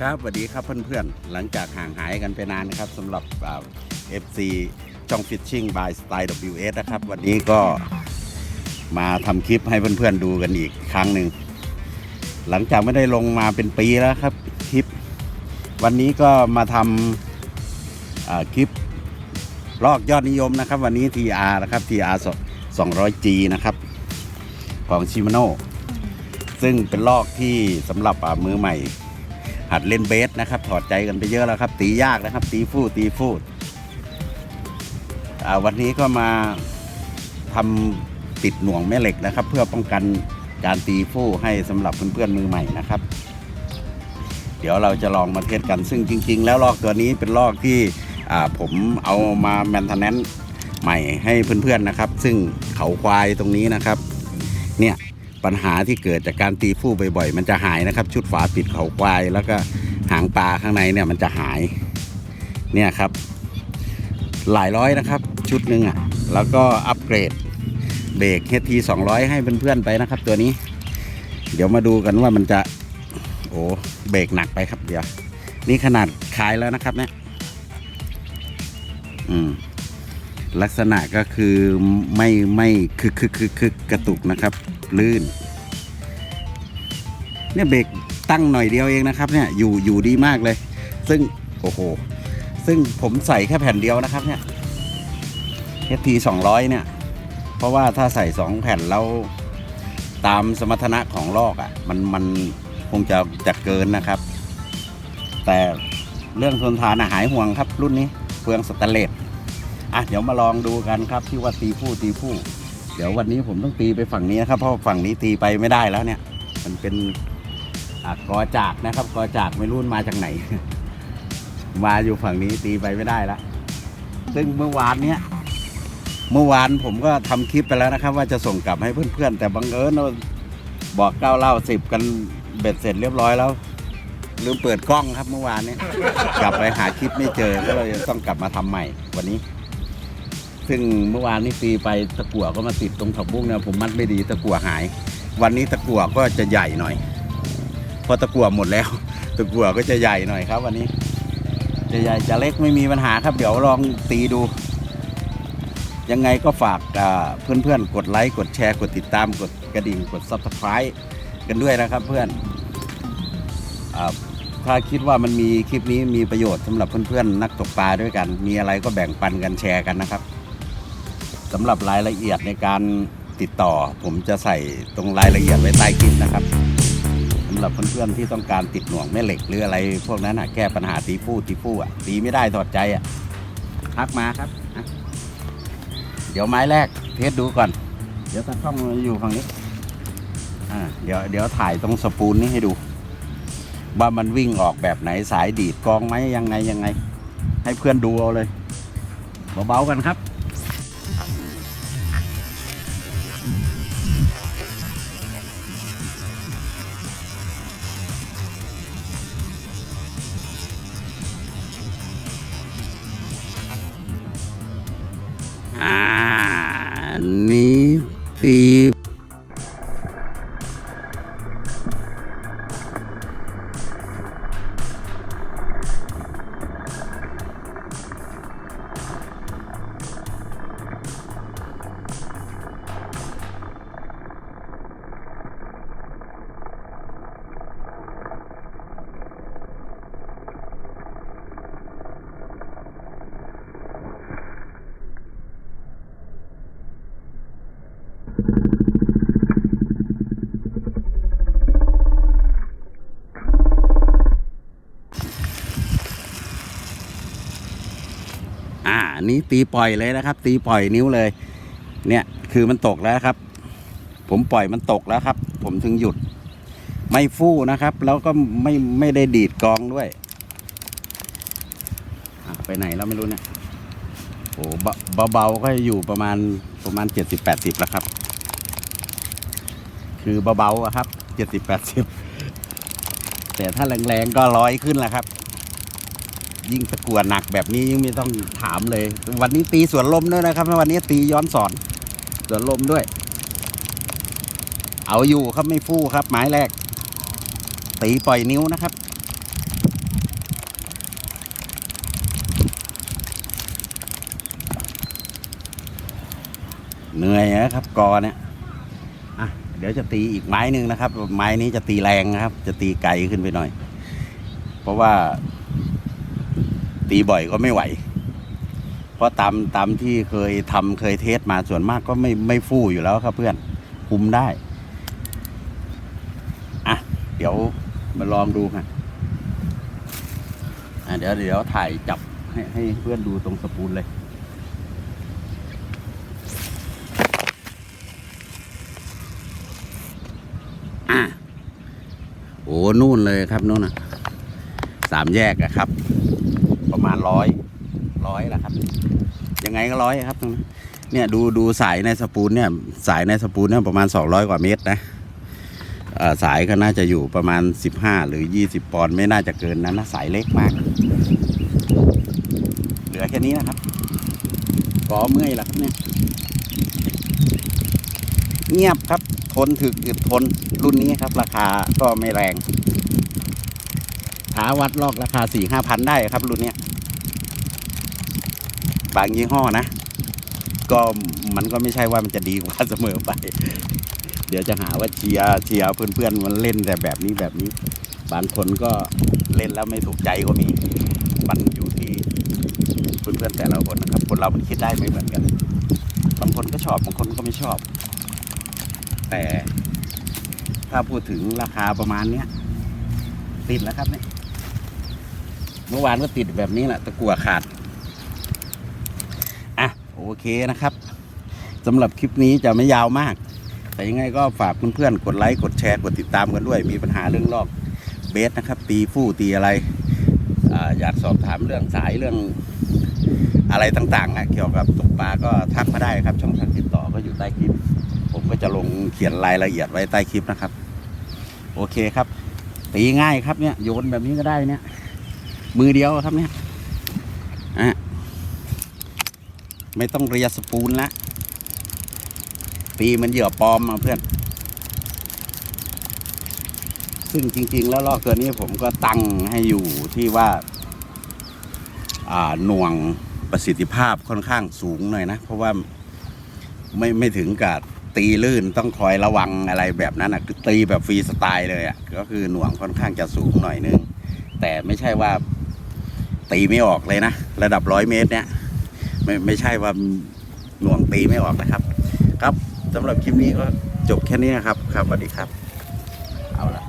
ครับสวัสดีครับเพื่อนๆ หลังจากห่างหายกันไปนานนะครับสำหรับเอฟซีจ้องฟิชชิ่งบายสไตล์ WS นะครับ วันนี้ก็มาทำคลิปให้เพื่อนๆดูกันอีกครั้งหนึ่ง หลังจากไม่ได้ลงมาเป็นปีแล้วครับคลิป วันนี้ก็มาทำอ่าคลิปลอกยอดนิยมนะครับ วันนี้ TR นะครับ TR 200G นะครับ ของชิมาโน่ซึ่งเป็นลอกที่สำหรับอ่ามือใหม่ หัดเล่นเบสนะครับ ถอดใจกันไปเยอะแล้วครับ ตียากนะครับ ตีฟู่ตีฟูดอ่วันนี้ก็มาทำติดหน่วงแม่เหล็กนะครับ เพื่อป้องกันการตีฟู่ให้สำหรับเพื่อนๆมือใหม่นะครับ เดี๋ยวเราจะลองมาเทสกันซึ่งจริง ๆ แล้วลอกตัวนี้เป็นลอกที่ผมเอามาแมนเทนแนนใหม่ให้เพื่อนๆนะครับ ซึ่งเขาควายตรงนี้นะครับ เนี่ย ปัญหาที่เกิดจากการตีฟู่บ่อยๆ มันจะหายนะครับ ชุดฝาปิดเขาควาย แล้วก็หางปลาข้างในเนี่ยมันจะหายเนี่ยครับ หลายร้อยนะครับ ชุดหนึ่งอะ แล้วก็อัปเกรดเบรก HT 200ให้เพื่อนๆไปนะครับ ตัวนี้ เดี๋ยวมาดูกันว่ามันจะ โอ้เบรกหนักไปครับเดี๋ยว นี่ขนาดคลายแล้วนะครับเนี่ยอืมลักษณะก็คือไม่ไม่คึกคึกคึกคึกกระตุกนะครับ ลื่น เนี่ยเบรกตั้งหน่อยเดียวเองนะครับ เนี่ยอยู่อยู่ดีมากเลย ซึ่งโอ้โหซึ่งผมใส่แค่แผ่นเดียวนะครับ เนี่ย HT 200 เนี่ย เพราะว่าถ้าใส่ 2 แผ่นแล้วตามสมรรถนะของลอกอะ่ะ มันมันคงจะจะเกินนะครับ แต่เรื่องทนทานอะหายห่วงครับ รุ่นนี้เฟืองสแตนเลสอะเดี๋ยวมาลองดูกันครับที่ว่าตีผู้ตีผู้ ดี๋ยววันนี้ผมต้องตีไปฝั่งนี้นะครับ เพราะฝั่งนี้ตีไปไม่ได้แล้วเนี่ย มันเป็นอกอจากนะครับ กอจากไม่รู้มันมาจากไหน มาอยู่ฝั่งนี้ตีไปไม่ได้แล้วซึ่งเมื่อวานเนี้ยเมื่อวานผมก็ทำคลิปไปแล้วนะครับ ว่าจะส่งกลับให้เพื่อนๆ แต่บังเอิญว่าบอกเก้าเล่าสิบกันเบ็ดเสร็จเรียบร้อยแล้วลืมเปิดกล้องครับเมื่อวานเนี้ยกลับไปหาคลิปไม่เจอก็เลยต้องกลับมาทำใหม่วันนี้ ซึ่งเมื่อวานนี้ตีไปตะกั่วก็มาติดตรงถับบุ้งเนี่ยผมมัดไม่ดีตะกั่วหาย วันนี้ตะกั่วก็จะใหญ่หน่อย พอตะกั่วหมดแล้ว ตะกั่วก็จะใหญ่หน่อยครับวันนี้ จะใหญ่จะเล็กไม่มีปัญหาครับ เดี๋ยวลองตีดู ยังไงก็ฝากอ่าเพื่อนๆ กดไลค์กดแชร์กดติดตามกดกระดิ่งกด subscribe กันด้วยนะครับเพื่อนอถ้าคิดว่ามันมีคลิปนี้มีประโยชน์สำหรับเพื่อนๆนักตกปลาด้วยกัน มีอะไรก็แบ่งปันกันแชร์กันนะครับ สำหรับรายละเอียดในการติดต่อ ผมจะใส่ตรงรายละเอียดไว้ใต้คลิปนะครับสำหรับเพื่อนๆที่ต้องการติดหน่วงแม่เหล็กหรืออะไร พวกนั้นอะแก้ปัญหาตีฟู่ตีฟู่อะตีไม่ได้ถอดใจอะทักมาครับอะเดี๋ยวไม้แรกเทสดูก่อน เดี๋ยวตากล้องอยู่ฝั่งนี้อ่าเดี๋ยวเดี๋ยวถ่ายตรงสปูลนี้ให้ดู ว่ามันวิ่งออกแบบไหนสายดีดกองไหมยังไงยังไง ให้เพื่อนดูเอาเลยเบาๆกันครับ อ่า อันนี้ตีปล่อยเลยนะครับ ตีปล่อยนิ้วเลย เนี่ยคือมันตกแล้วครับ ผมปล่อยมันตกแล้วครับ ผมถึงหยุด ไม่ฟู่นะครับ แล้วก็ไม่ไม่ได้ดีดกองด้วยไปไหนแล้วไม่รู้เนี่ยโอ้เบาเบาๆก็อยู่ประมาณประมาณเจ็ดสิบแปดสิบแล้วครับ คือเบาๆครับเจ็ดสิบแปดสิบแต่ถ้าแรงๆก็ร้อยขึ้นแล้วครับ ยิ่งตะกัวหนักแบบนี้ยิ่งไม่ต้องถามเลย วันนี้ตีสวนลมด้วยนะครับวันนี้ตีย้อนสอนสวนลมด้วย เอาอยู่ครับไม่ฟู่ครับ ไม้แรก ตีปล่อยนิ้วนะครับ เหนื่อยนะครับกอเนี่ยอะเดี๋ยวจะตีอีกไม้หนึ่งนะครับ ไม้นี้จะตีแรงนะครับ จะตีไกลขึ้นไปหน่อย เพราะว่า ตีบ่อยก็ไม่ไหว เพราะตามตามที่เคยทำเคยเทสมาส่วนมากก็ไม่ไม่ฟู่อยู่แล้วครับเพื่อนคุมได้ อะ เดี๋ยวมาลองดูค่ะอะเดี๋ยวเดี๋ยวถ่ายจับให้ให้เพื่อนดูตรงสปูลเลยอะโอ้นู่นเลยครับนู่นน่ะ สามแยกอะครับ ประมาณร้อยร้อยแหละครับ ยังไงก็ร้อยครับตรงนั้เนี่ยดูดูสายในสปูลเนี่ยสายในสปูลเนี่ยประมาณ 200 กว่าเมตรนะสายก็น่าจะอยู่ประมาณ 15 หรือ 20 ปอนด์ไม่น่าจะเกินนั้นนะสายเล็กมาก เหลือแค่นี้นะครับกอเมื่อยล้วครับเนี่ยเงียบครับทนถึกอึดทนรุ่นนี้ครับ ราคาก็ไม่แรง หาวัดลอกราคาสี่ห้าพันได้ครับรุ่นเนี้ยบางยี่ห้อนะ ก็มันก็ไม่ใช่ว่ามันจะดีกว่าเสมอไป เดี๋ยวจะหาว่าเชียร์เชียร์เพื่อนๆมันเล่นแต่แบบนี้แบบนี้ บางคนก็เล่นแล้วไม่ถูกใจก็มี มันอยู่ที่เพื่อนๆแต่ละคนนะครับ คนเรามันคิดได้ไม่เหมือนกัน บางคนก็ชอบบางคนก็ไม่ชอบ แต่ถ้าพูดถึงราคาประมาณเนี้ยติดแล้วครับเนี่ย เมื่อวานก็ติดแบบนี้แหละตะกั่วขาด อะ โอเคนะครับสำหรับคลิปนี้จะไม่ยาวมาก แต่ยังไงก็ฝากเพื่อนๆ กดไลค์ กดแชร์ กดติดตามกันด้วย มีปัญหาเรื่องลอกเบสนะครับ ตีฟู่ตีอะไรออยากสอบถามเรื่องสายเรื่องอะไรต่างๆอะเกี่ยวกับตกปลาก็ทักมาได้ครับ ช่องทางติดต่อก็อยู่ใต้คลิป ผมก็จะลงเขียนรายละเอียดไว้ใต้คลิปนะครับ โอเคครับ ตีง่ายครับเนี่ยโยนแบบนี้ก็ได้เนี่ย มือเดียวครับเนี่ยอะไม่ต้องเรียสปูนละตีมันเหยื่อปลอมมาเพื่อน ซึ่งจริง ๆ แล้วลอกตัวนี้ผมก็ตั้งให้อยู่ที่ว่า อ่าหน่วงประสิทธิภาพค่อนข้างสูงหน่อยนะ เพราะว่าไม่ไม่ถึงกับตีลื่นต้องคอยระวังอะไรแบบนั้นอะคือตีแบบฟรีสไตล์เลยอะก็คือหน่วงค่อนข้างจะสูงหน่อยนึง แต่ไม่ใช่ว่า ตีไม่ออกเลยนะ ระดับร้อยเมตรเนี่ยไม่ไม่ใช่ว่าหน่วงตีไม่ออกนะครับ ครับสำหรับคลิปนี้ก็จบแค่นี้นะครับ ครับสวัสดีครับ เอาละ